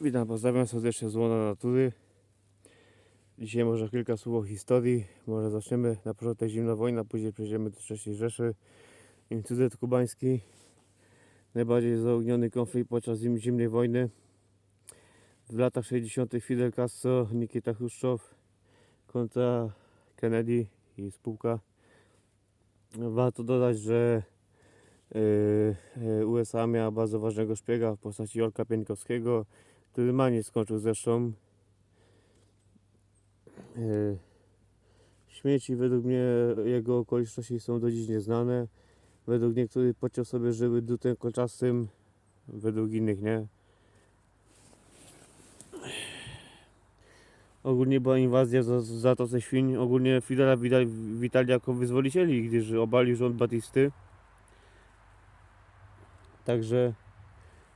Witam, pozdrawiam serdecznie z łona natury. Dzisiaj może kilka słów o historii. Może zaczniemy na początek zimna wojna, później przejdziemy do III Rzeszy. Incydent kubański. Najbardziej zaogniony konflikt podczas zim- zimnej wojny. W latach 60. Fidel Castro, Nikita Chruszczow kontra Kennedy i spółka. Warto dodać, że yy, yy, USA miała bardzo ważnego szpiega w postaci Jolka Pieńkowskiego, który ma nie skończył zresztą. Yy, Śmieci według mnie jego okoliczności są do dziś nieznane. Według niektórych pociął sobie żyły drutem kolczastym, według innych nie. Ogólnie była inwazja za, za Zatoce Świń. Ogólnie Fidela witali jako wyzwolicieli, gdyż obalił rząd Batisty. Także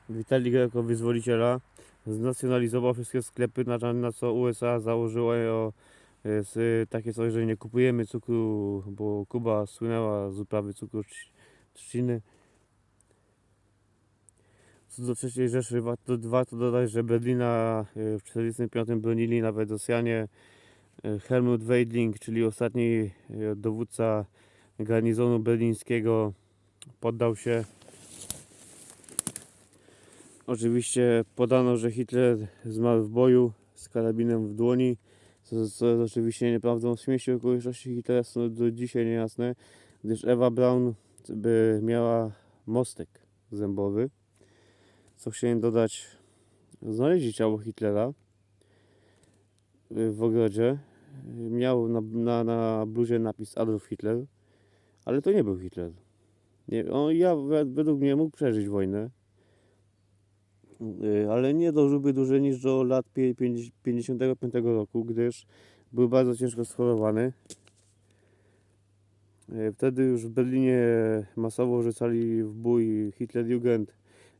witali go jako wyzwoliciela. Znacjonalizował wszystkie sklepy, na, na co USA założyło e, z, takie coś, że nie kupujemy cukru, bo Kuba słynęła z uprawy cukru trz- trzciny. Co do III Rzeszy, warto, warto dodać, że Berlina e, w 1945 bronili nawet Rosjanie. E, Helmut Weidling, czyli ostatni e, dowódca garnizonu berlińskiego, poddał się. Oczywiście podano, że Hitler zmarł w boju z karabinem w dłoni, co, co jest oczywiście nieprawdą. Śmieci okoliczności Hitlera są do dzisiaj niejasne, gdyż Ewa Braun by miała mostek zębowy. Co chciałem dodać, znaleźli ciało Hitlera y, w ogrodzie. Miał na, na, na bluzie napis Adolf Hitler, ale to nie był Hitler. Nie, on, ja we- według mnie mógł przeżyć wojnę. Y, ale nie dożyłby dłużej niż do lat pie- pięćdzies- 55 roku, gdyż był bardzo ciężko schorowany. Y, Wtedy już w Berlinie masowo rzucali w bój Hitlerjugend.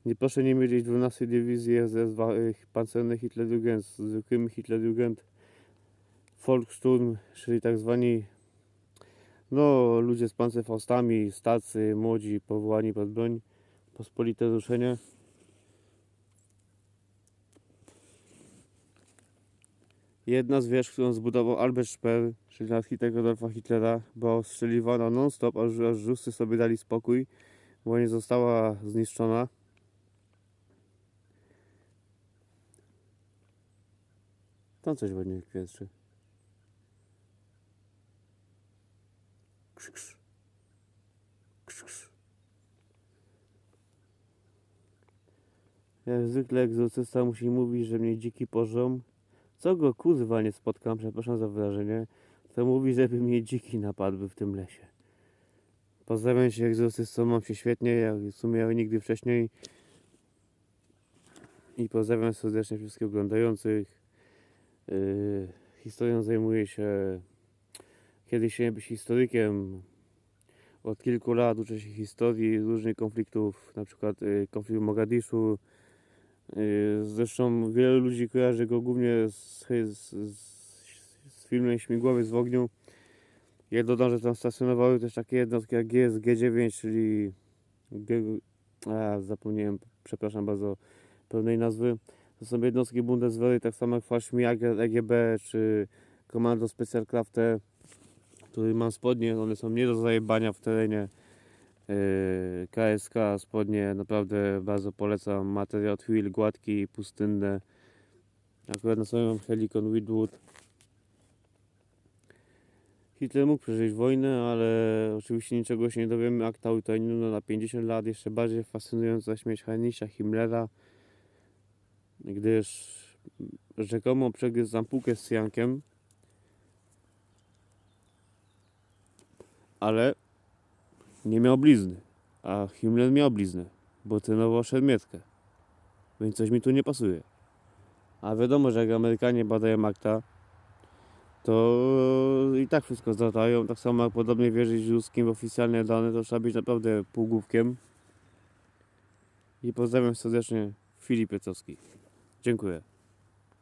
Nie proszę nie mylić 12 dywizji SS y, pancernych Hitlerjugend z zwykłymi Hitlerjugend. Volkssturm, czyli tak zwani no, ludzie z pancerfaustami, stacy, młodzi, powołani pod broń, pospolite ruszenie. Jedna z wież, którą zbudował Albert Speer, czyli architekt Adolfa Hitlera, była ostrzeliwana non-stop, aż, aż sobie dali spokój, bo nie została zniszczona. Tam coś ładnie kwietrzy. Krz. Jak zwykle egzorcysta musi mówić, że mnie dziki poziom. Co go kurwa nie spotkam, przepraszam za wyrażenie, to mówi, żeby mnie dziki napadły w tym lesie. Pozdrawiam się egzorcystą, mam się świetnie, jak w sumie nigdy wcześniej. I pozdrawiam serdecznie wszystkich oglądających. Yy, historią zajmuję się, kiedyś chciałem być historykiem. Od kilku lat uczę się historii różnych konfliktów, na przykład yy, konflikt w Mogadiszu, Zresztą wielu ludzi kojarzy go głównie z, z, z, z filmem Śmigłowiec w ogniu. Ja dodam, że tam stacjonowały też takie jednostki jak GS, G9, czyli G, a, zapomniałem, przepraszam bardzo, pełnej nazwy. To są jednostki Bundeswehry, tak samo jak Fallschirmjäger, EGB czy Komando Spezialkräfte, który mam spodnie, one są nie do zajebania w terenie. Yy, KSK spodnie naprawdę bardzo polecam. Materiał twill gładki, pustynne. Akurat na sobie mam Helicon Widwood. Hitler mógł przeżyć wojnę, ale oczywiście niczego się nie dowiemy. Akta utajniona na 50 lat. Jeszcze bardziej fascynująca śmierć Heinricha Himmlera, gdyż rzekomo przegryzł zampułkę z cyjankiem. Ale nie miał blizny, a Himmler miał bliznę, bo trenował szermietkę. Więc coś mi tu nie pasuje. A wiadomo, że jak Amerykanie badają akta, to i tak wszystko zlatają. Tak samo jak podobnie wierzyć ruskim w oficjalne dane, to trzeba być naprawdę półgłówkiem. I pozdrawiam serdecznie Filip Piecowski. Dziękuję.